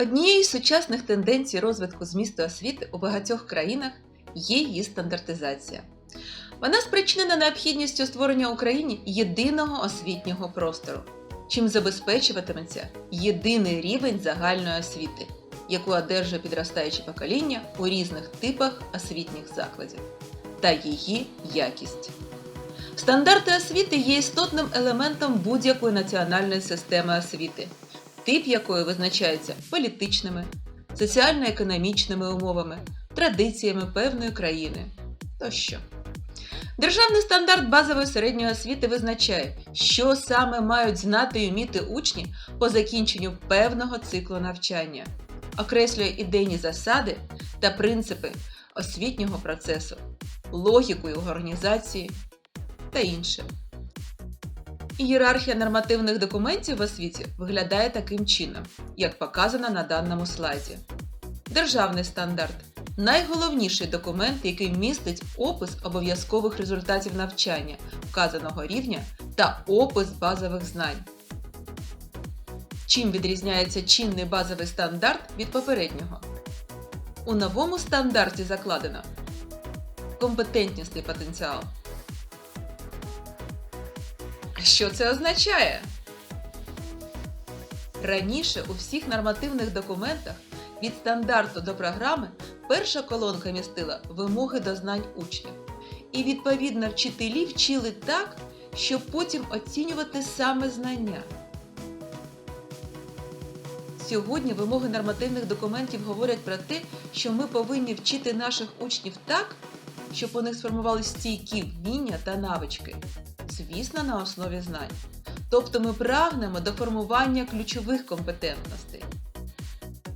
Однією з сучасних тенденцій розвитку змісту освіти у багатьох країнах є її стандартизація. Вона спричинена необхідністю створення Україні єдиного освітнього простору, чим забезпечуватиметься єдиний рівень загальної освіти, яку одержує підростаюче покоління у різних типах освітніх закладів, та її якість. Стандарти освіти є істотним елементом будь-якої національної системи освіти, тип якої визначається політичними, соціально-економічними умовами, традиціями певної країни тощо. Державний стандарт базової середньої освіти визначає, що саме мають знати і вміти учні по закінченню певного циклу навчання, окреслює ідейні засади та принципи освітнього процесу, логіку його організації та інше. Ієрархія нормативних документів в освіті виглядає таким чином, як показано на даному слайді. Державний стандарт найголовніший документ, який містить опис обов'язкових результатів навчання вказаного рівня та опис базових знань. Чим відрізняється чинний базовий стандарт від попереднього? У новому стандарті закладено компетентнісний потенціал. Що це означає? Раніше у всіх нормативних документах від стандарту до програми перша колонка містила вимоги до знань учнів. І відповідно вчителі вчили так, щоб потім оцінювати саме знання. Сьогодні вимоги нормативних документів говорять про те, що ми повинні вчити наших учнів так, щоб у них сформувалися стійкі вміння та навички, звісно, на основі знань. Тобто ми прагнемо до формування ключових компетентностей.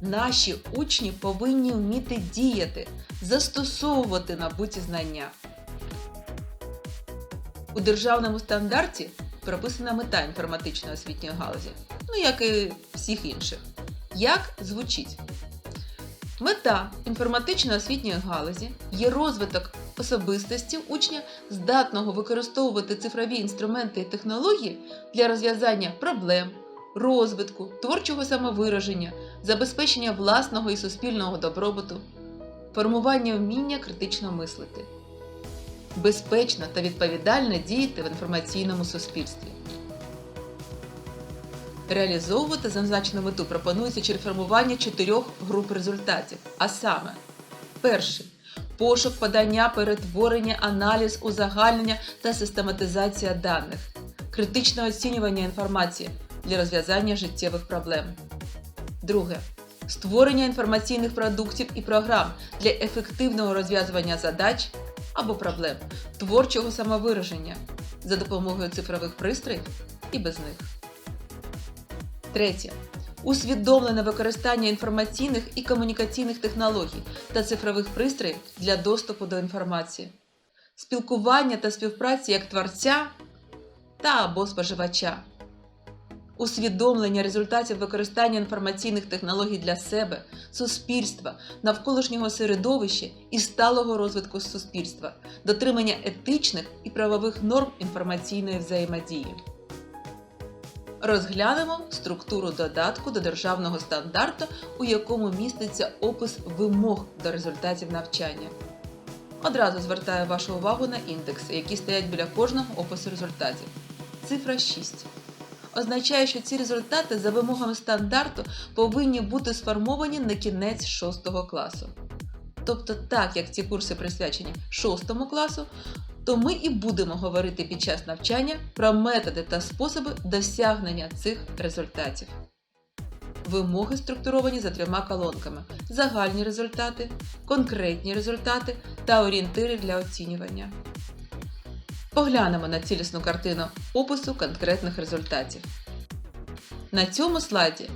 Наші учні повинні вміти діяти, застосовувати набуті знання. У державному стандарті прописана мета інформатичної освітньої галузі, ну як і всіх інших. Як звучить? Мета інформатичної освітньої галузі є розвиток особистості учня, здатного використовувати цифрові інструменти і технології для розв'язання проблем, розвитку, творчого самовираження, забезпечення власного і суспільного добробуту, формування вміння критично мислити, безпечно та відповідально діяти в інформаційному суспільстві. Реалізовувати зазначену мету пропонується через формування чотирьох груп результатів, а саме: перший пошук, подання, перетворення, аналіз, узагальнення та систематизація даних, критичне оцінювання інформації для розв'язання життєвих проблем. Друге створення інформаційних продуктів і програм для ефективного розв'язування задач або проблем, творчого самовираження за допомогою цифрових пристроїв і без них. Третє. Усвідомлене використання інформаційних і комунікаційних технологій та цифрових пристроїв для доступу до інформації, спілкування та співпраці як творця та або споживача, усвідомлення результатів використання інформаційних технологій для себе, суспільства, навколишнього середовища і сталого розвитку суспільства, дотримання етичних і правових норм інформаційної взаємодії. Розглянемо структуру додатку до державного стандарту, у якому міститься опис вимог до результатів навчання. Одразу звертаю вашу увагу на індекси, які стоять біля кожного опису результатів. Цифра 6 означає, що ці результати за вимогами стандарту повинні бути сформовані на кінець 6 класу. Тобто, так як ці курси присвячені 6 класу, то ми і будемо говорити під час навчання про методи та способи досягнення цих результатів. Вимоги структуровані за трьома колонками: загальні результати, конкретні результати та орієнтири для оцінювання. Поглянемо на цілісну картину опису конкретних результатів. На цьому слайді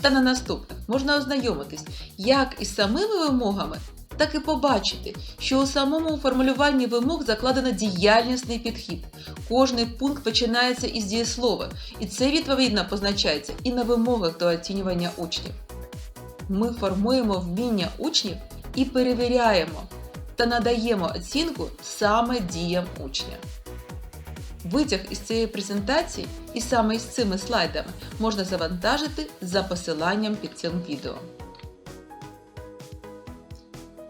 та на наступних можна ознайомитись як із самими вимогами, так і побачити, що у самому формулюванні вимог закладено діяльнісний підхід. Кожний пункт починається із дієслова, і це відповідно позначається і на вимогах до оцінювання учнів. Ми формуємо вміння учнів і перевіряємо та надаємо оцінку саме діям учня. Витяг із цієї презентації і саме із цими слайдами можна завантажити за посиланням під цим відео.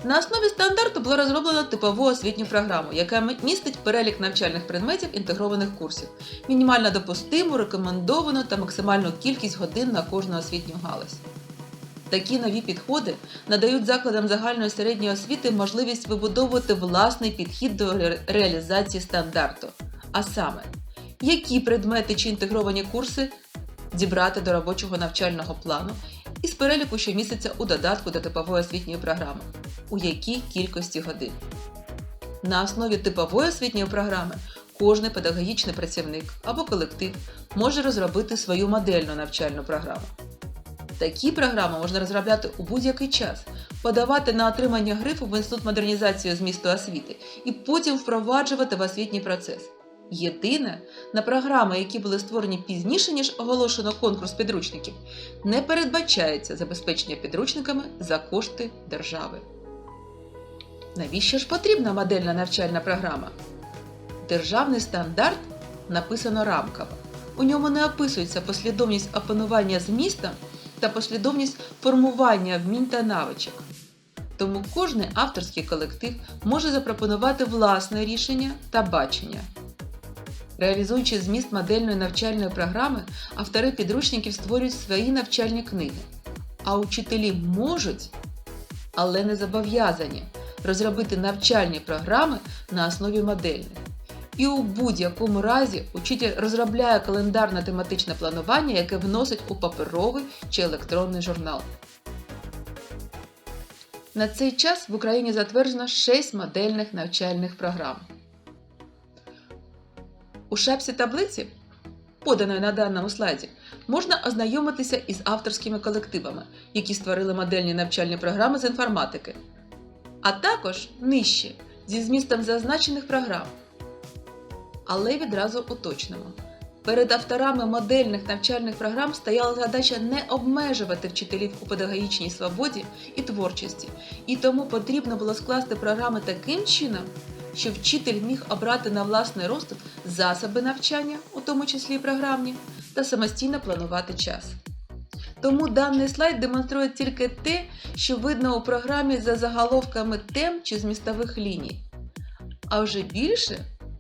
На основі стандарту було розроблено типову освітню програму, яка містить перелік навчальних предметів інтегрованих курсів, мінімально допустиму, рекомендовану та максимальну кількість годин на кожну освітню галузь. Такі нові підходи надають закладам загальної середньої освіти можливість вибудовувати власний підхід до реалізації стандарту. А саме, які предмети чи інтегровані курси зібрати до робочого навчального плану із переліку, що міститься у додатку до типової освітньої програми, у якій кількості годин. На основі типової освітньої програми кожний педагогічний працівник або колектив може розробити свою модельну навчальну програму. Такі програми можна розробляти у будь-який час, подавати на отримання грифу в Інститут модернізації змісту освіти і потім впроваджувати в освітній процес. Єдине, на програми, які були створені пізніше, ніж оголошено конкурс підручників, не передбачається забезпечення підручниками за кошти держави. Навіщо ж потрібна модельна навчальна програма? Державний стандарт написано рамково. У ньому не описується послідовність опанування змістом та послідовність формування вмінь та навичок. Тому кожний авторський колектив може запропонувати власне рішення та бачення. Реалізуючи зміст модельної навчальної програми, автори підручників створюють свої навчальні книги, а учителі можуть, але не зобов'язані розробити навчальні програми на основі модельних. І у будь-якому разі учитель розробляє календарно-тематичне планування, яке вносить у паперовий чи електронний журнал. На цей час в Україні затверджено 6 модельних навчальних програм. У шапці таблиці, поданої на даному слайді, можна ознайомитися із авторськими колективами, які створили модельні навчальні програми з інформатики, а також нижче зі змістом зазначених програм. Але відразу уточнимо. Перед авторами модельних навчальних програм стояла задача не обмежувати вчителів у педагогічній свободі і творчості, і тому потрібно було скласти програми таким чином, щоб вчитель міг обрати на власний розсуд засоби навчання, у тому числі програмні, та самостійно планувати час. Тому даний слайд демонструє тільки те, що видно у програмі за заголовками тем чи змістових ліній. А вже більше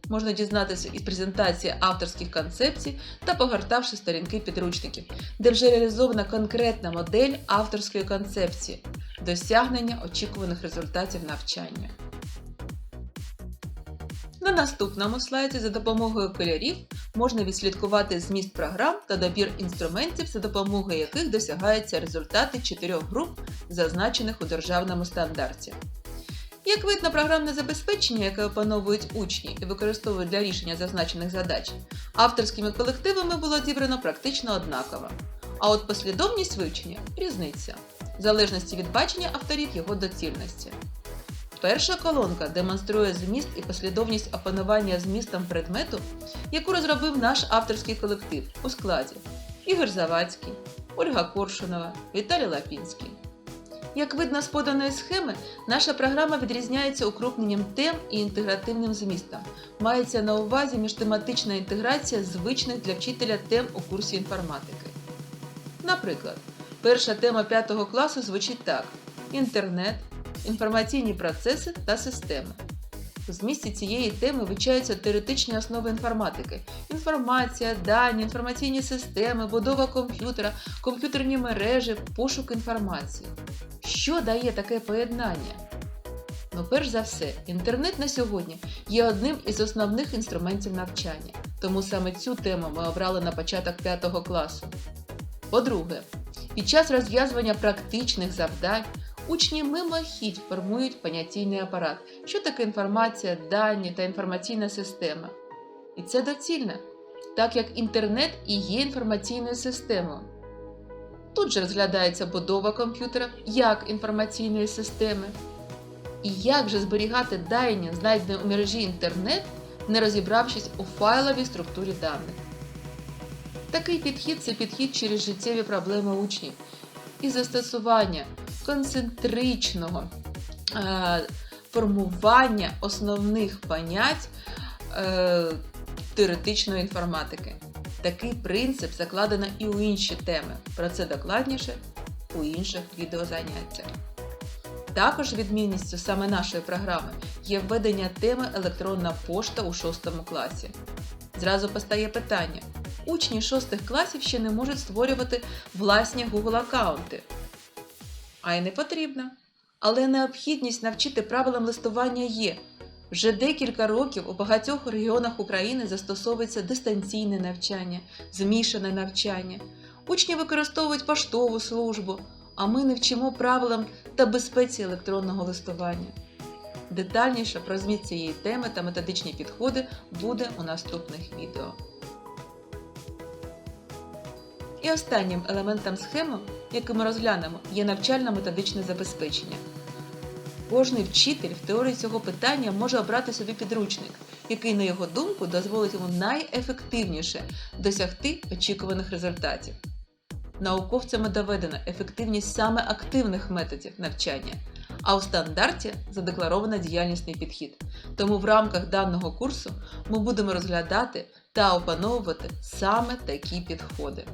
можна дізнатися із презентації авторських концепцій та погортавши сторінки підручників, де вже реалізована конкретна модель авторської концепції досягнення очікуваних результатів навчання. На наступному слайді за допомогою кольорів можна відслідкувати зміст програм та добір інструментів, за допомогою яких досягаються результати чотирьох груп, зазначених у державному стандарті. Як видно, програмне забезпечення, яке опановують учні і використовують для рішення зазначених задач, авторськими колективами було зібрано практично однаково. А от послідовність вивчення різниця, в залежності від бачення авторів його доцільності. Перша колонка демонструє зміст і послідовність опанування змістом предмету, яку розробив наш авторський колектив у складі Ігор Завадський, Ольга Коршунова, Віталій Лапінський. Як видно з поданої схеми, наша програма відрізняється укрупненням тем і інтегративним змістом. Мається на увазі міжтематична інтеграція звичних для вчителя тем у курсі інформатики. Наприклад, перша тема 5 класу звучить так: інтернет, інформаційні процеси та системи. У змісті цієї теми вивчаються теоретичні основи інформатики: інформація, дані, інформаційні системи, будова комп'ютера, комп'ютерні мережі, пошук інформації. Що дає таке поєднання? Ну, перш за все, інтернет на сьогодні є одним із основних інструментів навчання, тому саме цю тему ми обрали на початок 5 класу. По-друге, під час розв'язування практичних завдань учні мимохідь формують понятійний апарат, що таке інформація, дані та інформаційна система. І це доцільно, так як інтернет і є інформаційною системою. Тут же розглядається будова комп'ютера як інформаційної системи. І як же зберігати дані, знайдені у мережі інтернет, не розібравшись у файловій структурі даних. Такий підхід це підхід через життєві проблеми учнів і застосування концентричного е, формування основних понять е, теоретичної інформатики. Такий принцип закладено і у інші теми. Про це докладніше у інших відеозаняттях. Також відмінністю саме нашої програми є введення теми електронна пошта у 6 класі. Зразу постає питання: учні 6 класів ще не можуть створювати власні Google аккаунти. А й не потрібно. Але необхідність навчити правилам листування є. Вже декілька років у багатьох регіонах України застосовується дистанційне навчання, змішане навчання. Учні використовують поштову службу, а ми не вчимо правилам та безпеці електронного листування. Детальніше про зміст цієї теми та методичні підходи буде у наступних відео. І останнім елементом схеми, який ми розглянемо, є навчально-методичне забезпечення. Кожний вчитель в теорії цього питання може обрати собі підручник, який, на його думку, дозволить йому найефективніше досягти очікуваних результатів. Науковцями доведено ефективність саме активних методів навчання, а у стандарті задекларовано діяльнісний підхід. Тому в рамках даного курсу ми будемо розглядати та опановувати саме такі підходи.